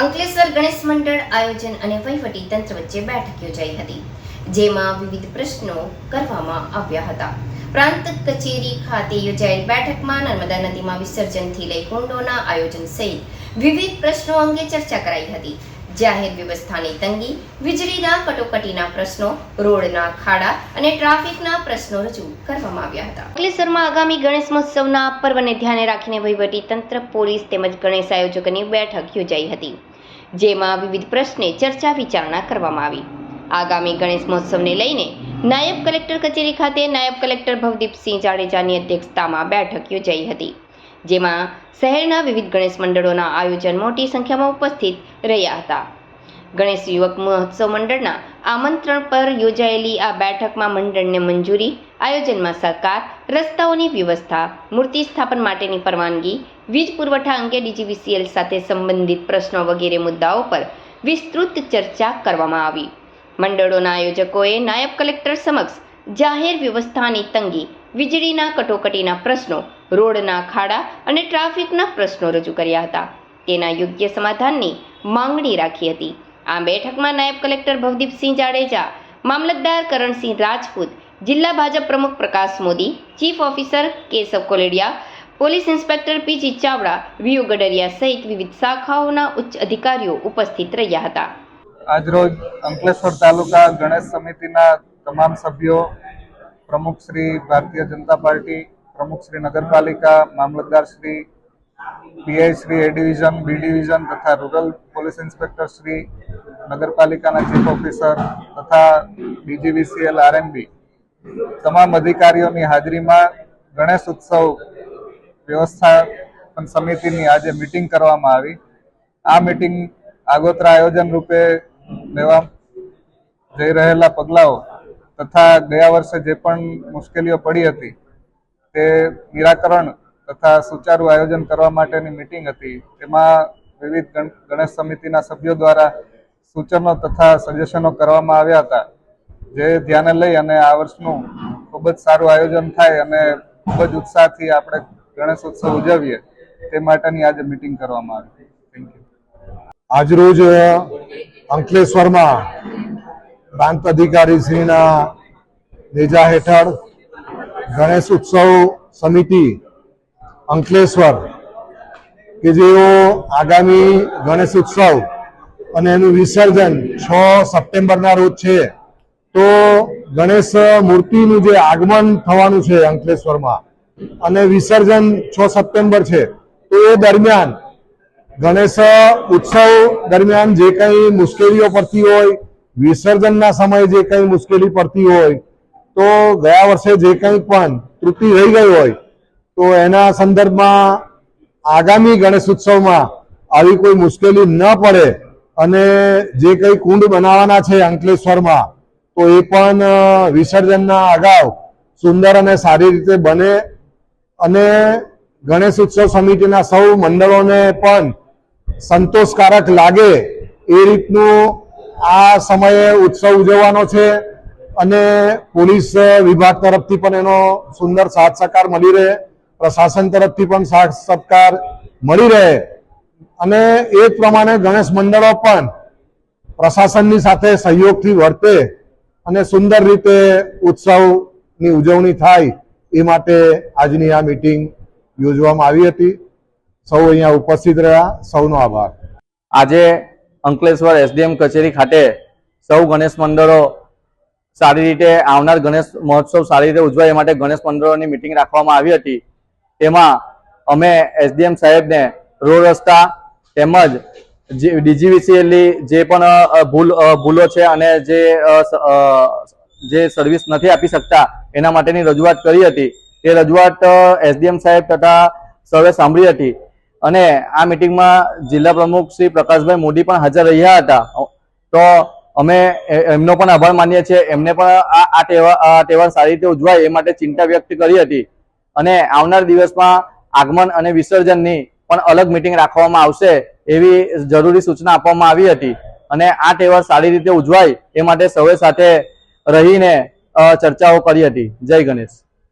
અંકલેશ્વર ગણેશ મંડળ આયોજન અને વહીવટી તંત્ર વચ્ચે બેઠક યોજાઈ હતી, જેમાં વિવિધ પ્રશ્નો કરવામાં આવ્યા હતા. પ્રાંત કચેરી ખાતે યોજાયેલ બેઠકમાં નર્મદા નદીમાં વિસર્જનથી લઈ કુંડોના આયોજન સહિત વિવિધ પ્રશ્નો અંગે ચર્ચા કરાઈ હતી. જાહેર વ્યવસ્થાની તંગી, વીજળીના કટોકટીના પ્રશ્નો, રોડના ખાડા અને ટ્રાફિકના પ્રશ્નો રજૂ કરવામાં આવ્યા હતા. અંકલેશ્વરમાં આગામી ગણેશ મહોત્સવના પર્વને ધ્યાને રાખીને વહીવટી તંત્ર, પોલીસ તેમજ ગણેશ આયોજકોની બેઠક યોજાઈ હતી, જેમાં વિવિધ પ્રશ્ને ચર્ચા વિચારણા કરવામાં આવી. આગામી ગણેશ મહોત્સવને લઈને નાયબ કલેક્ટર કચેરી ખાતે નાયબ કલેક્ટર ભવદીપસિંહ જાડેજાની અધ્યક્ષતામાં બેઠક યોજાઈ હતી. જેમાં શહેરના વિવિધ ગણેશ મંડળોના આયોજન મોટી સંખ્યામાં ઉપસ્થિત રહ્યા હતા. ગણેશ યુવક મહોત્સવ મંડળના આમંત્રણ પર યોજાયેલી આ બેઠકમાં મંડળને મંજૂરી, આયોજનમાં સહકાર રસ્તાઓની વ્યવસ્થા, મૂર્તિ સ્થાપન માટેની પરવાનગી, વીજ પુરવઠા અંગે ડીજીવીસીએલ સાથે સંબંધિત પ્રશ્નો વગેરે મુદ્દાઓ પર વિસ્તૃત ચર્ચા કરવામાં આવી. મંડળોના આયોજકોએ નાયબ કલેક્ટર સમક્ષ જાહેર વ્યવસ્થાની તંગી, વીજળીના કટોકટીના પ્રશ્નો રોડના ખાડા અને ટ્રાફિકના પ્રશ્નો રજૂ કર્યા હતા. તેના યોગ્ય સમાધાનની માંગણી રાખી હતી. આ બેઠકમાં નાયબ કલેક્ટર ભવદીપસિંહ જાડેજા, મામલતદાર કરણસિંહ રાજપૂત, જિલ્લા ભાજપ પ્રમુખ Prakash Modi, chief officer Keshav Koladiya, police inspector PG Chavda VU Gadariya સહિત વિવિધ શાખાઓના ઉચ્ચ અધિકારીઓ ઉપસ્થિત રહ્યા હતા. આજરોજ અંકલેશ્વર તાલુકા ગણેશ સમિતિના તમામ સભ્યો, પ્રમુખ શ્રી ભારતીય જનતા પાર્ટી પ્રમુખ શ્રી નગરપાલિકા, મામલતદાર Shri, PI Shri A division B division તથા રૂરલ પોલીસ ઇન્સ્પેક્ટર શ્રી, નગરપાલિકાના ચીફ ઓફિસર તથા ડીજીવીસીએલ આરએમબી તમામ અધિકારીઓની હાજરીમાં ગણેશ ઉત્સવ વ્યવસ્થાપન સમિતિની આજે મિટિંગ કરવામાં આવી. આ મિટિંગ આગોતરા આયોજન રૂપે લેવા જઈ રહેલા પગલાઓ તથા ગયા વર્ષે જે પણ મુશ્કેલીઓ પડી હતી તે નિરાકરણ તથા સુચારુ આયોજન કરવા માટેની મિટિંગ હતી. તેમાં વિવિધ ગણેશ સમિતિના સભ્યો દ્વારા સૂચનો તથા સજેશનો કરવામાં આવ્યા હતા. જે ધ્યાને લઈ અને આ વર્ષનું ખૂબ જ સારું આયોજન થાય અને ખૂબ જ ઉત્સાહથી આપણે ગણેશ ઉત્સવ ઉજવીએ, તે માટેની આજે મિટિંગ કરવામાં આવી. થેન્ક યુ આજરોજ અંકલેશ્વરમાં પ્રાંત અધિકારી શ્રીના નેજા હેઠળ ગણેશ ઉત્સવ સમિતિ, અંકલેશ્વર, કે જેઓ આગામી ગણેશ ઉત્સવ અને એનું વિસર્જન છ સપ્ટેમ્બરના રોજ છે, તો ગણેશ મૂર્તિનું જે આગમન થવાનું છે અંકલેશ્વરમાં અને વિસર્જન છ સપ્ટેમ્બર છે, તો એ દરમિયાન ગણેશ ઉત્સવ દરમિયાન જે કંઈ મુશ્કેલીઓ પડતી હોય, વિસર્જનના સમયે જે કંઈ મુશ્કેલી પડતી હોય તો ગયા વર્ષે જે કંઈ પણ ત્રુટિ રહી ગઈ હોય, તો એના સંદર્ભમાં આગામી ગણેશ ઉત્સવમાં આવી કોઈ મુશ્કેલી ન પડે અને જે કંઈ કુંડ બનાવવાના છે અંકલેશ્વરમાં, તો એ પણ વિસર્જનના અગાઉ સુંદર અને સારી રીતે બને અને ગણેશ ઉત્સવ સમિતિના સૌ મંડળોને પણ સંતોષકારક લાગે એ રીતનું આ સમયે ઉત્સવ ઉજવવાનો છે. અને પોલીસ વિભાગ તરફથી પણ એનો સુંદર સાથ સહકાર મળી રહે, પ્રશાસન તરફથી પણ સાથ સહકાર મળી રહે. અને એ પ્રમાણે ગણેશ મંડળો પણ પ્રશાસનની સાથે સહયોગથી વર્તે અને સુંદર રીતે ઉત્સવની ઉજવણી થાય એ માટે આજની આ મીટિંગ યોજવામાં આવી હતી. સૌ અહીંયા ઉપસ્થિત રહ્યા. સૌનો આભાર. આજે અંકલેશ્વર એસડીએમ કચેરી ખાતે સૌ ગણેશ મંડળો સારી રીતે આવનાર ગણેશ મહોત્સવ સારી રીતે ઉજવાય એ માટે ગણેશ મંડળોની મિટિંગ રાખવામાં આવી હતી. તેમાં અમે એસડીએમ સાહેબને રોડ રસ્તા તેમજ ડીજીવીસીએલની જે પણ ભૂલ ભૂલો છે અને જે જે સર્વિસ નથી આપી શકતા એના માટેની રજૂઆત કરી હતી. તે રજૂઆત એસડીએમ સાહેબ તથા સર્વે સાંભળી હતી. અને આ મિટિંગમાં જિલ્લા પ્રમુખ શ્રી પ્રકાશભાઈ મોદી પણ હાજર રહ્યા હતા. તો અમે એમનો પણ આભાર માનીએ છીએ. એમને પણ આ તહેવાર તહેવાર સારી રીતે ઉજવાય એ માટે ચિંતા વ્યક્ત કરી હતી. અને આવનાર દિવસમાં આગમન અને વિસર્જનની પણ અલગ મિટિંગ રાખવામાં આવશે એવી જરૂરી સૂચના આપવામાં આવી હતી. અને આ તહેવાર સારી રીતે ઉજવાય એ માટે સૌએ સાથે રહીને ચર્ચાઓ કરી હતી. જય ગણેશ.